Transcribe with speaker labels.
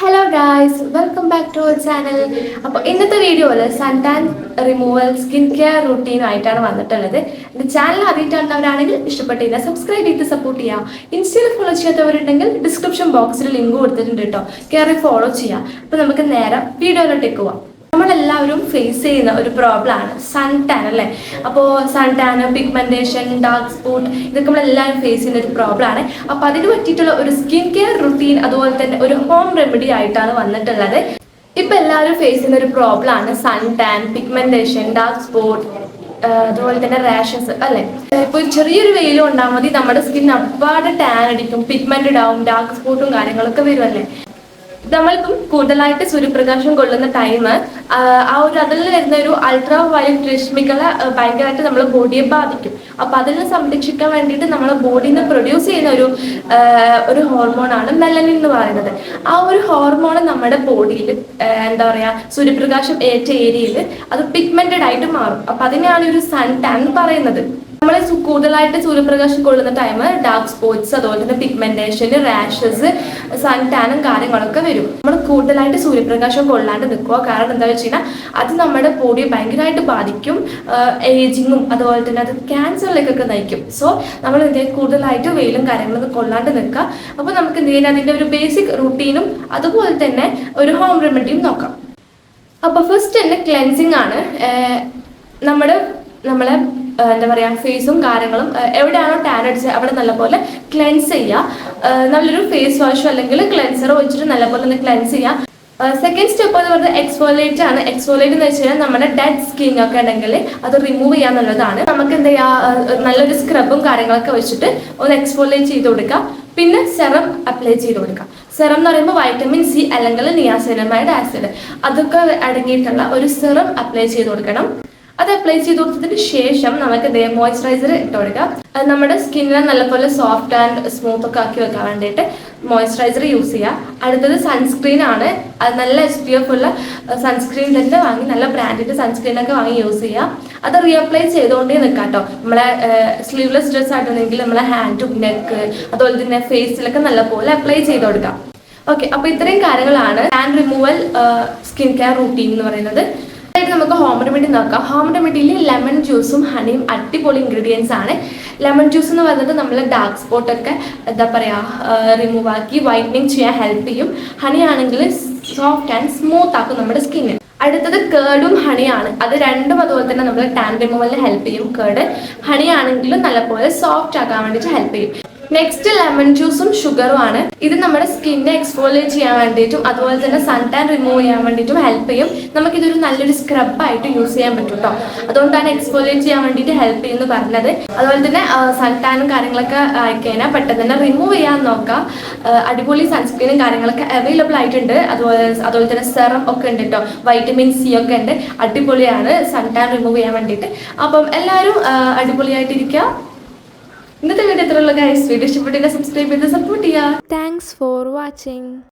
Speaker 1: Hello guys welcome back to our channel അപ്പോൾ ഇന്നത്തെ വീഡിയോയിൽ sun tan removal skin care routine ആയിട്ടാണ് വന്നിട്ടുള്ളത്. എന്റെ ചാനൽ ആദ്യമായിട്ടാണവരാണെങ്കിൽ ഇഷ്ടപ്പെട്ടില്ല സബ്സ്ക്രൈബ് ചെയ്ത് സപ്പോർട്ട് ചെയ്യാം. ഇൻസ്റ്റയിൽ ഫോളോ ചെയ്യാത്തവരുണ്ടെങ്കിൽ ഡിസ്ക്രിപ്ഷൻ ബോക്സിൽ ലിങ്ക് കൊടുത്തിട്ടുണ്ട് കേട്ടോ കയറി ഫോളോ ചെയ്യാം. അപ്പോൾ നമുക്ക് നേരെ വീഡിയോയിലോട്ടേക്ക് പോവാം. നമ്മളെല്ലാവരും ഫേസ് ചെയ്യുന്ന ഒരു പ്രോബ്ലം ആണ് സൺ ടാൻ അല്ലേ? അപ്പോ sun tan pigmentation dark spot ഇതൊക്കെ നമ്മളെല്ലാവരും ഫേസ് ചെയ്യുന്ന ഒരു പ്രോബ്ലം ആണ്. അപ്പോൾ അതിന് പറ്റിയിട്ടുള്ള ഒരു സ്കിൻ കെയർ റുട്ടീൻ അതുപോലെ തന്നെ ഒരു ഹോം റെമഡി ആയിട്ടാണ് വന്നിട്ടുള്ളത്. ഇപ്പൊ എല്ലാവരും ഫേസ് ചെയ്യുന്ന ഒരു പ്രോബ്ലം ആണ് sun tan pigmentation dark spot അതുപോലെ തന്നെ റാഷസ് അല്ലെ? ഇപ്പൊ ചെറിയൊരു വെയിലും ഉണ്ടാൽ മതി നമ്മുടെ സ്കിൻ അപ്പാടെ ടാൻ അടിക്കും പിഗ്മെന്റഡ് ആവും ഡാർക്ക് സ്പോട്ടും കാര്യങ്ങളൊക്കെ വരുമല്ലേ നമ്മളിപ്പം കൂടുതലായിട്ട് സൂര്യപ്രകാശം കൊള്ളുന്ന ടൈം ആ ഒരു അതിൽ വരുന്ന ഒരു അൾട്രാ വയലറ്റ് രശ്മികളെ ഭയങ്കരമായിട്ട് നമ്മളെ ബോഡിയെ ബാധിക്കും. അപ്പൊ അതിനെ സംരക്ഷിക്കാൻ വേണ്ടിയിട്ട് നമ്മളെ ബോഡിയിൽ പ്രൊഡ്യൂസ് ചെയ്യുന്ന ഒരു ഒരു ഹോർമോണാണ് മെലനിൻ എന്ന് പറയുന്നത്. ആ ഒരു ഹോർമോൺ നമ്മുടെ ബോഡിയിൽ എന്താ പറയാ സൂര്യപ്രകാശം ഏറ്റ ഏരിയയിൽ അത് പിഗ്മെന്റഡ് ആയിട്ട് മാറും. അപ്പൊ അതിനെയാണ് ഒരു സൺ ടാൻ പറയുന്നത്. നമ്മൾ കൂടുതലായിട്ട് സൂര്യപ്രകാശം കൊള്ളുന്ന ടൈം ഡാർക്ക് സ്പോട്ട്സ് അതുപോലെ തന്നെ പിഗ്മെന്റേഷൻ റാഷസ് സൺ ടാനും കാര്യങ്ങളൊക്കെ വരും. നമ്മൾ കൂടുതലായിട്ട് സൂര്യപ്രകാശം കൊള്ളാണ്ട് നിൽക്കുക കാരണം എന്താ വെച്ച് കഴിഞ്ഞാൽ അത് നമ്മുടെ ബോഡിയെ ഭയങ്കരമായിട്ട് ബാധിക്കും. ഏജിങ്ങും അതുപോലെ തന്നെ അത് ക്യാൻസറിലേക്കൊക്കെ നയിക്കും. സോ നമ്മൾ എന്ത് കൂടുതലായിട്ട് വെയിലും കാര്യങ്ങളൊക്കെ കൊള്ളാണ്ട് നിൽക്കുക അപ്പോൾ നമുക്ക് എന്ത് ചെയ്യാൻ അതിന്റെ ഒരു ബേസിക് റുട്ടീനും അതുപോലെ തന്നെ ഒരു ഹോം റെമഡിയും നോക്കാം. അപ്പോൾ ഫസ്റ്റ് തന്നെ ക്ലെൻസിങ് ആണ്. നമ്മുടെ നമ്മളെ എന്താ പറയുക ഫേസും കാര്യങ്ങളും എവിടെയാണോ ടാൻ അടിച്ചത് അവിടെ നല്ലപോലെ ക്ലെൻസ് ചെയ്യുക നല്ലൊരു ഫേസ് വാഷോ അല്ലെങ്കിൽ ക്ലെൻസറോ വെച്ചിട്ട് നല്ലപോലെ ഒന്ന് ക്ലെൻസ് ചെയ്യുക സെക്കൻഡ് സ്റ്റെപ്പ് എന്ന് പറയുന്നത് എക്സ്ഫോലേറ്റ് ആണ്. എക്സ്ഫോലേറ്റ് എന്ന് വെച്ച് കഴിഞ്ഞാൽ നമ്മുടെ ഡെഡ് സ്കിൻ ഒക്കെ ഉണ്ടെങ്കിൽ അത് റിമൂവ് ചെയ്യാന്നുള്ളതാണ് നമുക്ക് എന്താ ചെയ്യുക നല്ലൊരു സ്ക്രബും കാര്യങ്ങളൊക്കെ വെച്ചിട്ട് ഒന്ന് എക്സ്ഫോലേറ്റ് ചെയ്ത് കൊടുക്കുക പിന്നെ സെറം അപ്ലൈ ചെയ്ത് കൊടുക്കുക സെറം എന്ന് പറയുമ്പോൾ വൈറ്റമിൻ സി അല്ലെങ്കിൽ നിയാസിനമൈഡ് ആസിഡ് അതൊക്കെ അടങ്ങിയിട്ടുള്ള ഒരു സെറം അപ്ലൈ ചെയ്ത് കൊടുക്കണം. അത് അപ്ലൈ ചെയ്ത് കൊടുത്തതിന് ശേഷം നമുക്ക് ദേ മോയ്സ്ചറൈസർ ഇട്ട് അത് നമ്മുടെ സ്കിന്നിനെ നല്ലപോലെ സോഫ്റ്റ് ആൻഡ് സ്മൂത്ത് ഒക്കെ ആക്കി വെക്കാൻ വേണ്ടിയിട്ട് മോയ്സ്ചറൈസർ യൂസ് ചെയ്യുക അടുത്തത് സൺസ്ക്രീൻ ആണ്. അത് നല്ല എസ് പി എഫ് ഉള്ള സൺസ്ക്രീൻ തന്നെ വാങ്ങി നല്ല ബ്രാൻഡിന്റെ സൺസ്ക്രീൻ ഒക്കെ വാങ്ങി യൂസ് ചെയ്യുക അത് റീഅപ്ലൈ ചെയ്തുകൊണ്ടേ നിൽക്കാം കേട്ടോ. നമ്മളെ സ്ലീവ്ലെസ് ഡ്രസ് ആയിട്ടുണ്ടെങ്കിൽ നമ്മളെ ഹാൻഡും നെക്ക് അതുപോലെ തന്നെ ഫേസിലൊക്കെ നല്ലപോലെ അപ്ലൈ ചെയ്ത് കൊടുക്കാം ഓക്കെ അപ്പോൾ ഇത്രയും കാര്യങ്ങളാണ്. Hand removal skin care routine എന്ന് പറയുന്നത്. ആയിട്ട് നമുക്ക് ഹോം റെമഡി നോക്കാം. ഹോം റെമഡിയിൽ ലെമൺ ജ്യൂസും ഹണിയും അടിപൊളി ഇൻഗ്രീഡിയൻസ് ആണ്. ലെമൺ ജ്യൂസ് എന്ന് പറഞ്ഞിട്ട് നമ്മൾ ഡാർക്ക് സ്പോട്ടൊക്കെ എന്താ പറയുക റിമൂവ് ആക്കി വൈറ്റനിങ് ചെയ്യാൻ ഹെൽപ്പ് ചെയ്യും. ഹണി ആണെങ്കിൽ സോഫ്റ്റ് ആൻഡ് സ്മൂത്ത് ആക്കും നമ്മുടെ സ്കിന്നിന് അടുത്തത് കേർഡും ഹണിയാണ് അത് രണ്ടും അതുപോലെ തന്നെ നമ്മൾ ടാൻ റിമൂവലിന് ഹെൽപ്പ് ചെയ്യും കേർഡ് ഹണിയാണെങ്കിലും നല്ലപോലെ സോഫ്റ്റ് ആക്കാൻ വേണ്ടിയിട്ട് ഹെൽപ്പ് ചെയ്യും. നെക്സ്റ്റ് ലെമൺ ജ്യൂസും ഷുഗറും ആണ്. ഇത് നമ്മുടെ സ്കിന്നെ എക്സ്ഫോളിയേറ്റ് ചെയ്യാൻ വേണ്ടിയിട്ടും അതുപോലെ തന്നെ സൺ ടാൻ റിമൂവ് ചെയ്യാൻ വേണ്ടിയിട്ടും ഹെൽപ്പ് ചെയ്യും. നമുക്ക് ഇതൊരു നല്ലൊരു സ്ക്രബ് ആയിട്ട് യൂസ് ചെയ്യാൻ പറ്റും കേട്ടോ അതുകൊണ്ടാണ് എക്സ്ഫോളിയേറ്റ് ചെയ്യാൻ വേണ്ടിയിട്ട് ഹെൽപ്പ് ചെയ്യുമെന്ന് പറഞ്ഞത്. അതുപോലെ തന്നെ സൺ ടാനും കാര്യങ്ങളൊക്കെ ആയിക്കഴിഞ്ഞാൽ പെട്ടെന്ന് തന്നെ റിമൂവ് ചെയ്യാൻ നോക്കാം. അടിപൊളി സൺസ്ക്രീനും കാര്യങ്ങളൊക്കെ അവൈലബിൾ ആയിട്ടുണ്ട്. അതുപോലെ അതുപോലെ തന്നെ സെറം ഒക്കെ ഉണ്ട് കേട്ടോ വൈറ്റമിൻ സി ഒക്കെ ഉണ്ട്. അടിപൊളിയാണ് സൺ ടാൻ റിമൂവ് ചെയ്യാൻ വേണ്ടിയിട്ട്. അപ്പം എല്ലാവരും അടിപൊളിയായിട്ടിരിക്കുക. ഇന്നത്തെ വീഡിയോ എത്രയുള്ള ഗൈസ് വീഡിയോ ഇഷ്ടപ്പെട്ടില്ല സബ്സ്ക്രൈബ് ചെയ്ത് സപ്പോർട്ട് ചെയ്യാം
Speaker 2: താങ്ക്സ് ഫോർ watching.